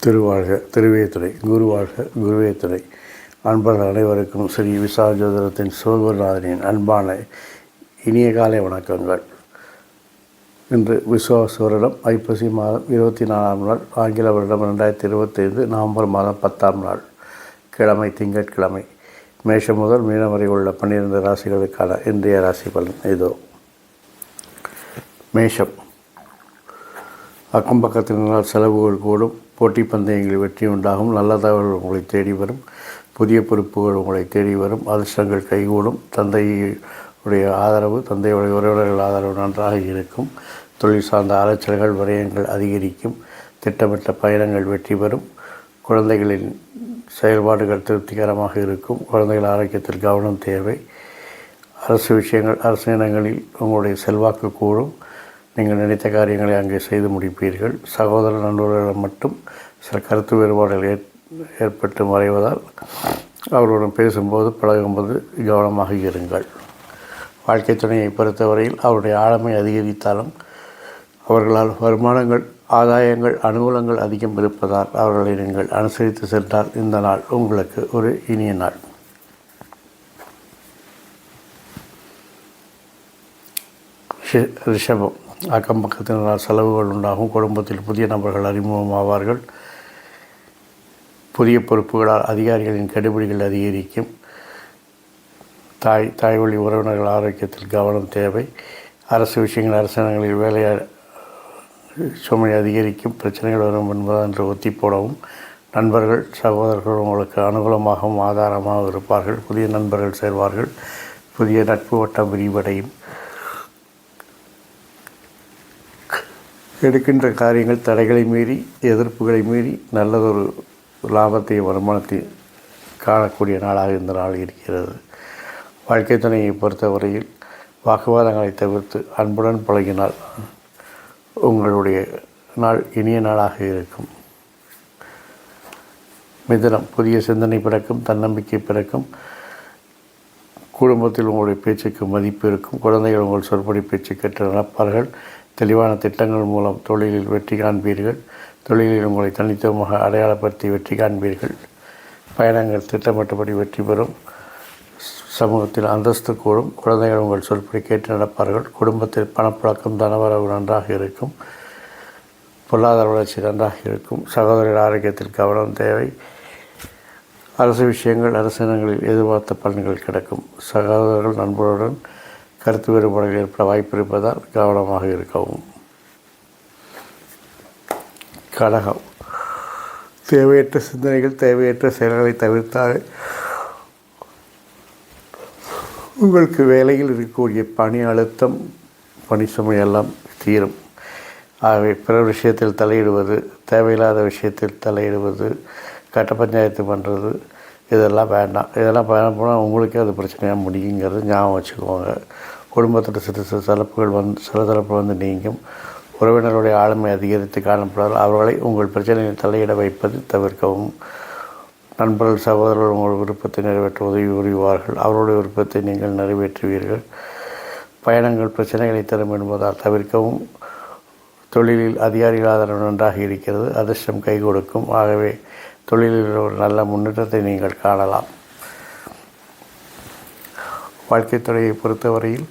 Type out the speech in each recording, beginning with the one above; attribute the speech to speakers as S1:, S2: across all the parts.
S1: திருவாழ்க திருவேத்துறை குருவாழ்க குருவே அன்பர்கள் அனைவருக்கும் ஸ்ரீ விசாஜோதரத்தின் சோதரநாதனின் அன்பான இனிய காலை வணக்கங்கள். இன்று விசுவாச வருடம் ஐப்பசி மாதம் இருபத்தி நாலாம் நாள் ஆங்கில வருடம் ரெண்டாயிரத்தி இருபத்தைந்து நவம்பர் மாதம் பத்தாம் நாள் கிழமை திங்கட்கிழமை. மேஷம் முதல் மீனம் வரை உள்ள பன்னிரண்டு ராசிகளுக்கான இன்றைய ராசி பலன் இதோ. மேஷம். அக்கம் பக்கத்தினால் செலவுகள் கூடும் போட்டி பந்தயங்களில் வெற்றி உண்டாகும் நல்ல தகவல்கள் உங்களை தேடி வரும் புதிய பொறுப்புகள் உங்களை தேடி வரும் அதிர்ஷ்டங்கள் கைகூடும் தந்தையுடைய ஆதரவு தந்தையுடைய உறவினர்கள் ஆதரவு நன்றாக இருக்கும் தொழில் சார்ந்த அலைச்சல்கள் விரயங்கள் அதிகரிக்கும். திட்டமிட்ட பயணங்கள் வெற்றி பெறும். குழந்தைகளின் செயல்பாடுகள் திருப்திகரமாக இருக்கும். குழந்தைகள் ஆரோக்கியத்தில் கவனம் தேவை. அரசு விஷயங்கள் அரசு இனங்களில் உங்களுடைய செல்வாக்கு கூடும். நீங்கள் நினைத்த காரியங்களை அங்கே செய்து முடிப்பீர்கள். சகோதர நண்பர்களிடம் மட்டும் சில கருத்து வேறுபாடுகள் ஏற் ஏற்பட்டு மறைவதால் அவர்களுடன் பேசும்போது பழகும்போது கவனமாக இருங்கள். வாழ்க்கை துணையை பொறுத்தவரையில் அவருடைய ஆழமை அதிகரித்தாலும் அவர்களால் வருமானங்கள் ஆதாயங்கள் அனுகூலங்கள் அதிகம் இருப்பதால் அவர்களை நீங்கள் அனுசரித்து சென்றால் இந்த நாள் உங்களுக்கு ஒரு இனிய நாள். ரிஷபம். அக்கம் பக்கத்தினரால் செலவுகள் உண்டாகும். குடும்பத்தில் புதிய நபர்கள் அறிமுகமாவார்கள் புதிய பொறுப்புகளால் அதிகாரிகளின் கெடுபிடிகள் அதிகரிக்கும். தாய் தாய் வழி உறவினர்கள் ஆரோக்கியத்தில் கவனம் தேவை. அரசு விஷயங்கள் அரசாங்கங்களில் வேலை சுமை அதிகரிக்கும் பிரச்சனைகள் வரும் என்பதென்று ஒத்தி போடவும் நண்பர்கள் சகோதரர்கள் உங்களுக்கு அனுகூலமாகவும் ஆதாரமாகவும் இருப்பார்கள். புதிய நண்பர்கள் சேர்வார்கள். புதிய நட்பு வட்டம் விரிவடையும். எடுக்கின்ற காரியங்கள் தடைகளை மீறி எதிர்ப்புகளை மீறி நல்லதொரு லாபத்தை வருமானத்தை காணக்கூடிய நாளாக இந்த நாள் இருக்கிறது. வாழ்க்கை துணையை பொறுத்தவரையில் வாக்குவாதங்களை தவிர்த்து அன்புடன் பழகினால் உங்களுடைய நாள் இனிய நாளாக இருக்கும். மிதனம் புதிய சிந்தனை பிறக்கும் தன்னம்பிக்கை பிறக்கும். குடும்பத்தில் உங்களுடைய பேச்சுக்கு மதிப்பு இருக்கும். குழந்தைகள் உங்கள் சொற்படி பேச்சு கேட்டு நடப்பார்கள். தெளிவான திட்டங்கள் மூலம் தொழிலில் வெற்றி காண்பீர்கள். தொழிலில் உங்களை தனித்துவமாக அடையாளப்படுத்தி வெற்றி காண்பீர்கள். பயணங்கள் திட்டமிட்டபடி வெற்றி பெறும். சமூகத்தில் அந்தஸ்து கூடும். குழந்தைகள் உங்கள் சொற்படி கேட்டு நடப்பார்கள். குடும்பத்தில் பணப்பழக்கம் தனவரவு நன்றாக இருக்கும். பொருளாதார வளர்ச்சி நன்றாக இருக்கும். சகோதரர் ஆரோக்கியத்தில் கவனம் தேவை. அரசு விஷயங்கள் அரசினங்களில் எதிர்பார்த்த பலன்கள் கிடைக்கும். சகோதரர்கள் நண்பர்களுடன் கருத்து வேறுபாடுகள் ஏற்பட வாய்ப்பு இருப்பதால் கவனமாக இருக்கவும். கடகம் தேவையற்ற சிந்தனைகள் தேவையற்ற செயல்களை தவிர்த்தால் உங்களுக்கு வேலையில் இருக்கக்கூடிய பணி அழுத்தம் பணி சுமையெல்லாம் தீரும். ஆகவே பிற விஷயத்தில் தலையிடுவது தேவையில்லாத விஷயத்தில் தலையிடுவது கட்ட பஞ்சாயத்து பண்ணுறது இதெல்லாம் வேண்டாம். இதெல்லாம் பயணம் போனால் உங்களுக்கே அது பிரச்சனையாக முடியுங்கிறது ஞாபகம் வச்சுக்குவாங்க குடும்பத்தில் சிறு சிறு சிறப்புகள் வந்து சில சிறப்பு வந்து நீங்கும். உறவினருடைய ஆளுமை அதிகரித்து காணப்படாத. அவர்களை உங்கள் பிரச்சனையில் தலையிட வைப்பது தவிர்க்கவும். நண்பர்கள் சகோதரர்கள் உங்கள் விருப்பத்தை நிறைவேற்ற உதவி புரிவார்கள். அவருடைய விருப்பத்தை நீங்கள் நிறைவேற்றுவீர்கள். பயணங்கள் பிரச்சனைகளை தரும் என்பதால் தவிர்க்கவும். தொழிலில் அதிகாரிகள் ஆதரவு நன்றாக இருக்கிறது. அதிர்ஷ்டம் கை கொடுக்கும். ஆகவே தொழிலில் ஒரு நல்ல முன்னேற்றத்தை நீங்கள் காணலாம். வாழ்க்கைத் துறையை பொறுத்தவரையில்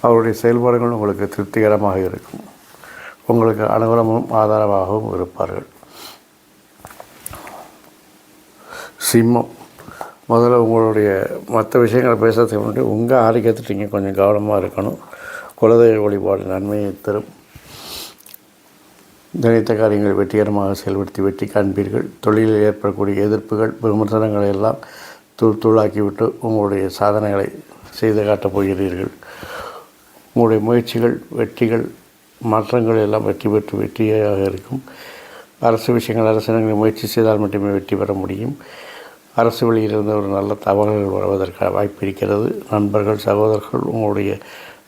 S1: அவருடைய செயல்பாடுகள் உங்களுக்கு திருப்திகரமாக இருக்கும். உங்களுக்கு அனுகூலமும் ஆதாரமாகவும் இருப்பார்கள். சிம்மம். முதல்ல உங்களுடைய மற்ற விஷயங்களை பேசுறதுக்கு முன்னாடி உங்கள் ஆரோக்கியத்தை நீங்கள் கொஞ்சம் கவனமாக இருக்கணும். குலதெய்வ வழிபாடு நன்மையை தரும். நினைத்த காரியங்களை வெற்றிகரமாக செயல்படுத்தி வெற்றி காண்பீர்கள். தொழிலில் ஏற்படக்கூடிய எதிர்ப்புகள் விமர்சனங்களை எல்லாம் தூள் தூளாக்கிவிட்டு உங்களுடைய சாதனைகளை செய்து காட்டப் போகிறீர்கள். உங்களுடைய முயற்சிகள் வெற்றிகள் மாற்றங்கள் எல்லாம் வெற்றி பெற்று வெற்றியாக இருக்கும். அரசு விஷயங்கள் அரசாங்கங்கள் முயற்சி செய்தால் மட்டுமே வெற்றி பெற முடியும். அரசு வழியிலிருந்து ஒரு நல்ல தகவல்கள் வருவதற்கான வாய்ப்பு இருக்கிறது. நண்பர்கள் சகோதரர்கள் உங்களுடைய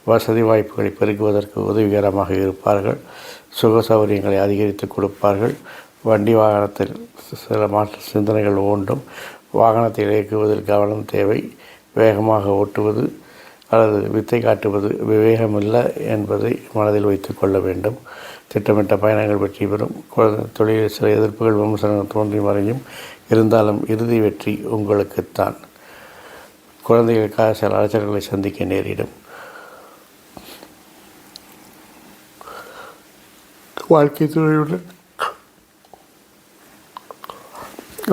S1: வசதி வாய்ப்புகளை பெருக்குவதற்கு உதவிகரமாக இருப்பார்கள். சுக சௌகரியங்களை அதிகரித்து கொடுப்பார்கள். வண்டி வாகனத்தில் சில மாற்ற சிந்தனைகள் ஓண்டும். வாகனத்தை இயக்குவதில் கவனம் தேவை. வேகமாக ஓட்டுவது. அல்லது வித்தை காட்டுவது விவேகமில்லை என்பதை மனதில் வைத்து கொள்ள வேண்டும். திட்டமிட்ட பயணங்கள் வெற்றி பெறும். தொழிலில் சில எதிர்ப்புகள் விமர்சனங்கள் தோன்றி மறையும் இருந்தாலும் இறுதி வெற்றி உங்களுக்குத்தான். குழந்தைகளுக்காக சில அலைச்சல்களை சந்திக்க நேரிடும். வாழ்க்கை துணையுடன்.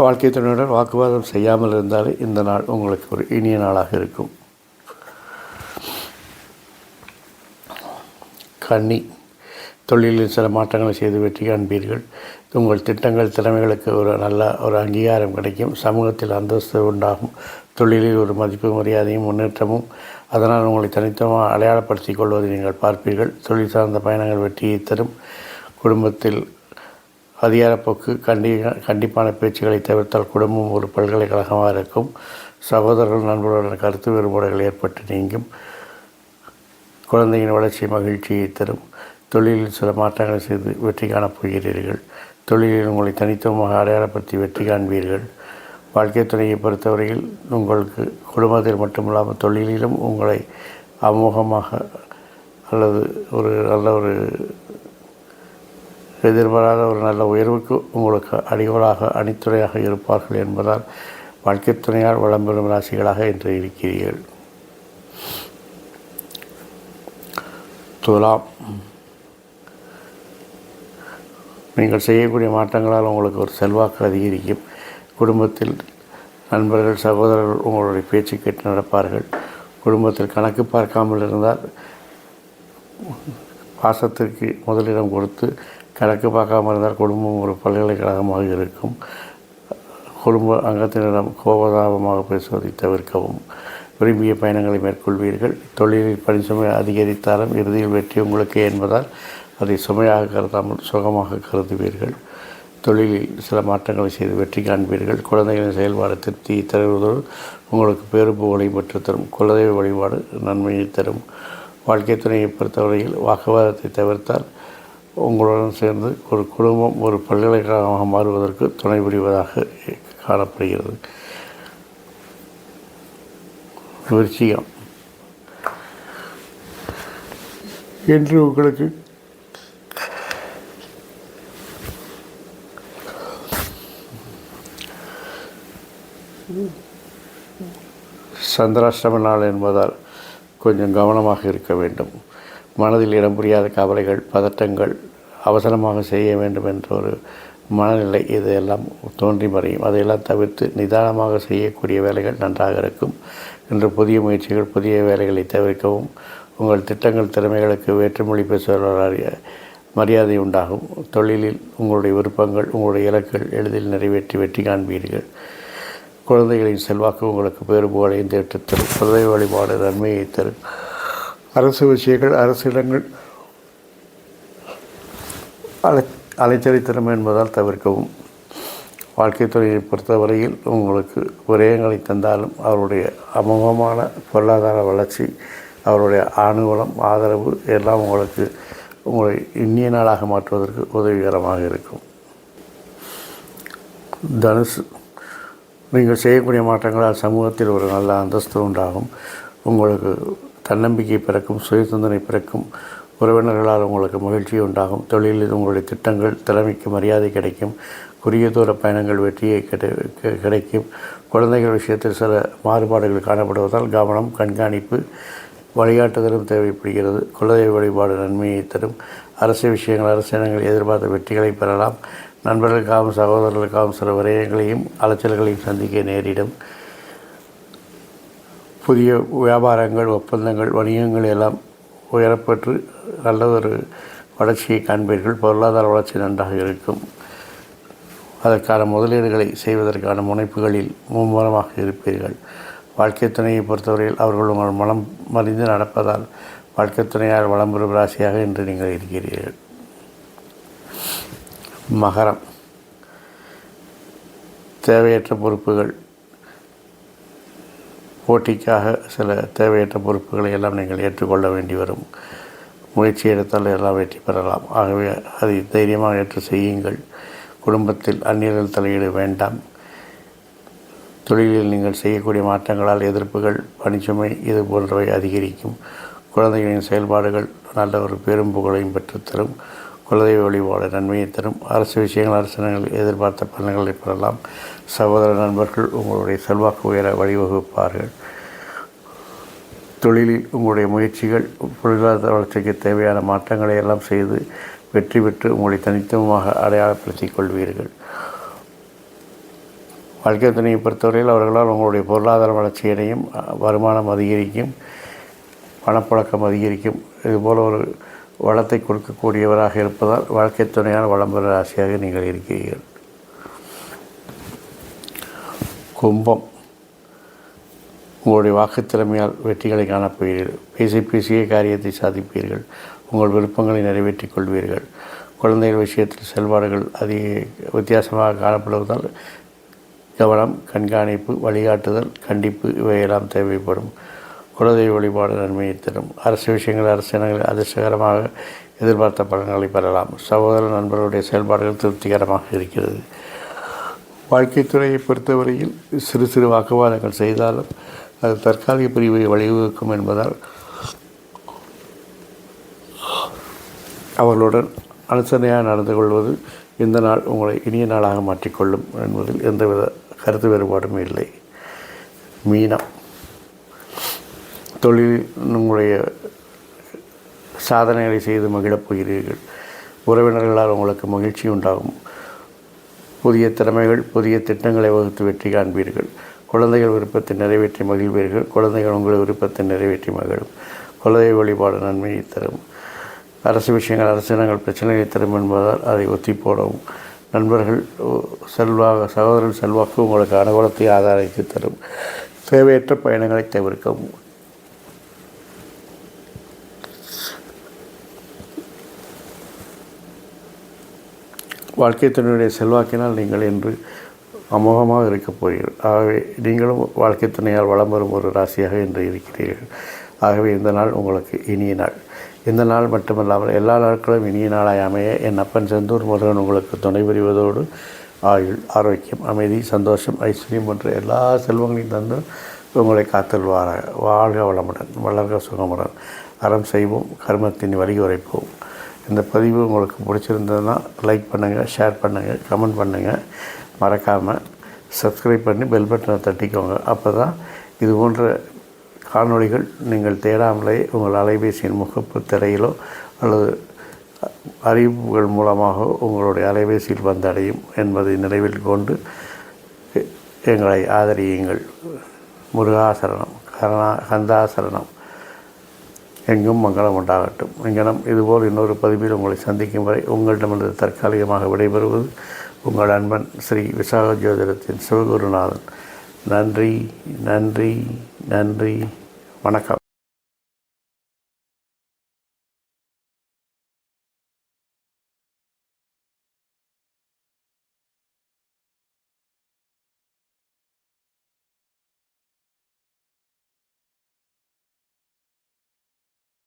S1: வாழ்க்கை துணையுடன் வாக்குவாதம் செய்யாமல் இருந்தாலே இந்த நாள் உங்களுக்கு ஒரு இனிய நாளாக இருக்கும். கன்னி தொழிலில் சில மாற்றங்களை செய்து வெற்றி காண்பீர்கள். உங்கள் திட்டங்கள் திறமைகளுக்கு ஒரு நல்ல ஒரு அங்கீகாரம் கிடைக்கும். சமூகத்தில் அந்தஸ்து உண்டாகும். தொழிலில் ஒரு மதிப்பு மரியாதையும் முன்னேற்றமும் அதனால் உங்களை தனித்துவமாக அடையாளப்படுத்திக் கொள்வதை நீங்கள் பார்ப்பீர்கள். தொழில் சார்ந்த பயணங்கள் வெற்றியை தரும். குடும்பத்தில் அதிகாரப்போக்கு கண்டி கண்டிப்பான பேச்சுகளை தவிர்த்தால் குடும்பம் ஒரு பல்கலைக்கழகமாக இருக்கும். சகோதரர்கள் நண்பர்களுடன் கருத்து வேறுபாடுகள் ஏற்பட்டு நீங்கும். குழந்தையின் வளர்ச்சி மகிழ்ச்சியை தரும். தொழிலில் சில மாற்றங்களை செய்து வெற்றி காணப் போகிறீர்கள். தொழிலில் உங்களை தனித்துவமாக அடையாளப்படுத்தி வெற்றி காண்பீர்கள். வாழ்க்கை துணையை பொறுத்தவரையில் உங்களுக்கு குடும்பத்தில் மட்டுமில்லாமல் தொழிலிலும் உங்களை அமோகமாக அல்லது ஒரு நல்ல ஒரு எதிர்பாராத ஒரு நல்ல உயர்வுக்கு உங்களுக்கு அடிகோலாக அணித்துறையாக இருப்பார்கள் என்பதால் வாழ்க்கை துணையால் வளம்பெறும் ராசிகளாக இன்று இருக்கிறீர்கள். துலாம் நீங்கள் செய்யக்கூடிய மாற்றங்களால் உங்களுக்கு ஒரு செல்வாக்கு அதிகரிக்கும். குடும்பத்தில் நண்பர்கள் சகோதரர்கள் உங்களுடைய பேச்சு கேட்டு நடப்பார்கள். குடும்பத்தில் கணக்கு பார்க்காமல் இருந்தால் பாசத்திற்கு முதலிடம் கொடுத்து கணக்கு பார்க்காமல் இருந்தால் குடும்பம் ஒரு பல்கலைக்கழகமாக இருக்கும். குடும்ப அங்கத்தினரிடம் கோபதாபமாக பேசுவதை தவிர்க்கவும். விரும்பிய பயணங்களை மேற்கொள்வீர்கள். தொழிலில் பணி சுமை அதிகரித்தாலும் இறுதியில் வெற்றி உங்களுக்கு என்பதால் அதை சுமையாக கருதாமல் சுகமாக கருதுவீர்கள். தொழிலில் சில மாற்றங்களை செய்து வெற்றி காண்பீர்கள். குழந்தைகளின் செயல்பாடு திருப்தியை தருவதோடு உங்களுக்கு பேரு பெற்றுத்தரும். குலதெய்வ வழிபாடு நன்மையை தரும். வாழ்க்கை துணையை பொறுத்தவரையில் வாக்குவாதத்தை தவிர்த்தால் உங்களுடன் சேர்ந்து ஒரு குடும்பம் ஒரு பல்கலைக்கழகமாக மாறுவதற்கு துணை புரிவதாக காணப்படுகிறது. விருச்சிகம். என்று உங்களுக்கு சந்திராஷ்டம நாள் என்பதால் கொஞ்சம் கவனமாக இருக்க வேண்டும். மனதில் இடம் புரியாத கவலைகள் பதட்டங்கள் அவசரமாக செய்ய வேண்டும் என்ற ஒரு மனநிலை இதையெல்லாம் தோன்றி மறையும். அதையெல்லாம் தவிர்த்து நிதானமாக செய்யக்கூடிய வேலைகள் நன்றாக இருக்கும். என்று புதிய முயற்சிகள் புதிய வேலைகளை தவிர்க்கவும். உங்கள் திட்டங்கள் திறமைகளுக்கு வேற்றுமொழி பேசுபவர்கள் மரியாதை உண்டாகும். தொழிலில் உங்களுடைய விருப்பங்கள் உங்களுடைய இலக்குகள் எளிதில் நிறைவேற்றி வெற்றி காண்பீர்கள். குழந்தைகளின் செல்வாக்கு உங்களுக்கு பேறு புகழையும் தேற்றுத்தரும் குழந்தை வழிபாடு நன்மையை தரும். அரசு விஷயங்கள் அரசிடங்கள் அலைச்சலை அலைச்சலித்தனம் என்பதால் தவிர்க்கவும். வாழ்க்கை துறையை பொறுத்தவரையில் உங்களுக்கு விரயங்களை தந்தாலும் அவருடைய அமோகமான பொருளாதார வளர்ச்சி அவருடைய ஆணுகுலம் ஆதரவு எல்லாம் உங்களுக்கு உங்களை இந்திய நாளாக மாற்றுவதற்கு உதவிகரமாக இருக்கும். தனுசு நீங்கள் செய்யக்கூடிய மாற்றங்களால் சமூகத்தில் ஒரு நல்ல அந்தஸ்து உண்டாகும். உங்களுக்கு தன்னம்பிக்கை பிறக்கும் சுயசிந்தனை பிறக்கும் உறவினர்களால் உங்களுக்கு மகிழ்ச்சி உண்டாகும். தொழிலில் உங்களுடைய திட்டங்கள் திறமைக்கு மரியாதை கிடைக்கும். குறுகிய தூர பயணங்கள் வெற்றியை கிடைக்கும். குழந்தைகள் விஷயத்தில் சில மாறுபாடுகள் காணப்படுவதால் கவனம் கண்காணிப்பு வழிகாட்டுதலும் தேவைப்படுகிறது. குலதெய்வ வழிபாடு நன்மையை தரும். அரசு விஷயங்கள் அரசினங்கள் எதிர்பார்த்த வெற்றிகளை பெறலாம். நண்பர்களுக்காகவும் சகோதரர்களுக்காகவும் சில விரயங்களையும் அலைச்சல்களையும் சந்திக்க நேரிடும். புதிய வியாபாரங்கள் ஒப்பந்தங்கள் வணிகங்கள் எல்லாம் உயரப்பெற்று நல்ல ஒரு வளர்ச்சியை காண்பீர்கள். பொருளாதார வளர்ச்சி நன்றாக இருக்கும். அதற்கான முதலீடுகளை செய்வதற்கான முனைப்புகளில் மும்முரமாக இருப்பீர்கள். வாழ்க்கை துணையை பொறுத்தவரையில் அவர்கள் உங்கள் மனம் மறிந்து நடப்பதால் வாழ்க்கை துணையால் வளம் பெறும் ராசியாக இன்று நீங்கள் இருக்கிறீர்கள். மகரம். தேவையற்ற பொறுப்புகள் போட்டிக்காக சில தேவையற்ற பொறுப்புகளை எல்லாம் நீங்கள் ஏற்றுக்கொள்ள வேண்டி வரும். முயற்சி எடுத்தால் எல்லாம் வெற்றி பெறலாம். ஆகவே அதை தைரியமாக ஏற்று செய்யுங்கள். குடும்பத்தில் அந்நியர்கள் தலையீடு வேண்டாம். தொழிலில் நீங்கள் செய்யக்கூடிய மாற்றங்களால் எதிர்ப்புகள் பணிச்சுமை இது போன்றவை அதிகரிக்கும். குழந்தைகளின் செயல்பாடுகள் நல்ல ஒரு பெரும் புகழையும் பெற்றுத்தரும். குலதெய்வ வழிபாடு நன்மையை தரும். அரசு விஷயங்கள் அரசாங்கங்கள் எதிர்பார்த்த பலன்களை பெறலாம். சகோதர நண்பர்கள் உங்களுடைய செல்வாக்கு உயர வழிவகுப்பார்கள். தொழிலில் உங்களுடைய முயற்சிகள் பொருளாதார வளர்ச்சிக்கு தேவையான மாற்றங்களை எல்லாம் செய்து வெற்றி பெற்று உங்களை தனித்துவமாக அடையாளப்படுத்திக் கொள்வீர்கள். வாழ்க்கை துணையை பொறுத்தவரையில் அவர்களால் உங்களுடைய பொருளாதார வளர்ச்சியடையும் வருமானம் அதிகரிக்கும் பணப்பழக்கம் அதிகரிக்கும். இதுபோல் ஒரு வளத்தை கொடுக்கக்கூடியவராக இருப்பதால் வாழ்க்கை துணையான வளம் பெற ராசியாக நீங்கள் இருக்கிறீர்கள் கும்பம். உங்களுடைய வாக்கு திறமையால் வெற்றிகளை காணப்போகிறீர்கள். பேசி பேசிய காரியத்தை சாதிப்பீர்கள். உங்கள் விருப்பங்களை நிறைவேற்றிக் கொள்வீர்கள். குழந்தைகள் விஷயத்தில் செயல்பாடுகள் அதிக வித்தியாசமாக காணப்படுவதால் கவனம் கண்காணிப்பு வழிகாட்டுதல் கண்டிப்பு இவையெல்லாம் தேவைப்படும். குலதெய்வ வழிபாடு நன்மையை தரும் அரசு விஷயங்கள் அரசினங்கள் அதிர்ஷ்டகரமாக எதிர்பார்த்த பலன்களை பெறலாம். சகோதர நண்பர்களுடைய செயல்பாடுகள் திருப்திகரமாக இருக்கிறது. வாழ்க்கைத் துறையை பொறுத்தவரையில் சிறு சிறு வாக்குவாதங்கள் செய்தாலும் அது தற்காலிக பிரிவை வழிவகுக்கும் என்பதால் அவர்களுடன் அனுசரணையாக நடந்து கொள்வது இந்த நாள் உங்களை இனிய நாளாக மாற்றிக்கொள்ளும் என்பதில் எந்தவித கருத்து வேறுபாடும் இல்லை. மீனம். தொழில் உங்களுடைய சாதனைகளை செய்து மகிழப் போகிறீர்கள். உறவினர்களால் உங்களுக்கு மகிழ்ச்சி உண்டாகும். புதிய திறமைகள் புதிய திட்டங்களை வகுத்து வெற்றி காண்பீர்கள். குழந்தைகள் விருப்பத்தை நிறைவேற்றி மகிழ்வீர்கள். குழந்தைகள் உங்கள் விருப்பத்தை நிறைவேற்றி மகிழும். குலதெய்வ வழிபாடு நன்மையை தரும். அரசு விஷயங்கள் அரசினங்கள் பிரச்சனைகளை தரும் என்பதால் அதை ஒத்தி போடவும். நண்பர்கள் செல்வாக சகோதரர் செல்வாக்கு உங்களுக்கு அனுகூலத்தை ஆதாரித்து தரும். தேவையற்ற பயணங்களை தவிர்க்கவும். வாழ்க்கை துணையுடைய செல்வாக்கினால் நீங்கள் என்று அமோகமாக இருக்கப் போகிறீர்கள். ஆகவே நீங்களும் வாழ்க்கை துணையால் வளம் வரும் ஒரு ராசியாக இன்று இருக்கிறீர்கள். ஆகவே இந்த நாள் உங்களுக்கு இனிய நாள். இந்த நாள் மட்டுமல்லாமல் எல்லா நாட்களும் இனிய நாளாய் அமைய என் அப்பன் செந்தூர் முருகன் உங்களுக்கு துணை புரிவதோடு ஆயுள் ஆரோக்கியம் அமைதி சந்தோஷம் ஐஸ்வர்யம் போன்ற எல்லா செல்வங்களையும் தந்து உங்களை காத்தல்வாராக வாழ்க வளமுடன் வளர்க சுகமுடன். அறம் செய்வோம் கர்மத்தின் வழி உரைப்போம் இந்த பதிவு உங்களுக்கு பிடிச்சிருந்ததுன்னா லைக் பண்ணுங்கள் ஷேர் பண்ணுங்கள் கமெண்ட் பண்ணுங்கள் மறக்காமல் சப்ஸ்கிரைப் பண்ணி பெல் பட்டனை தட்டிக்கோங்க. அப்போ தான் இது போன்ற காணொளிகள் நீங்கள் தேடாமலே உங்கள் அலைபேசியின் முகப்பு திரையிலோ அல்லது அறிவிப்புகள் மூலமாக உங்களுடைய அலைபேசியில் வந்தடையும் என்பதை நினைவில் கொண்டு எங்களை ஆதரியுங்கள். முருகாசரணம் கரணா கந்தாசரணம். எங்கும் மங்களம் உண்டாகட்டும். இங்கனம் இதுபோல் இன்னொரு பதிவில் உங்களை சந்திக்கும் வரை உங்களிடமிருந்து தற்காலிகமாக விடைபெறுவது உங்கள் அன்பன் ஸ்ரீ விசாக ஜோதிடத்தின் சிவகுருநாதன். நன்றி நன்றி நன்றி. வணக்கம்.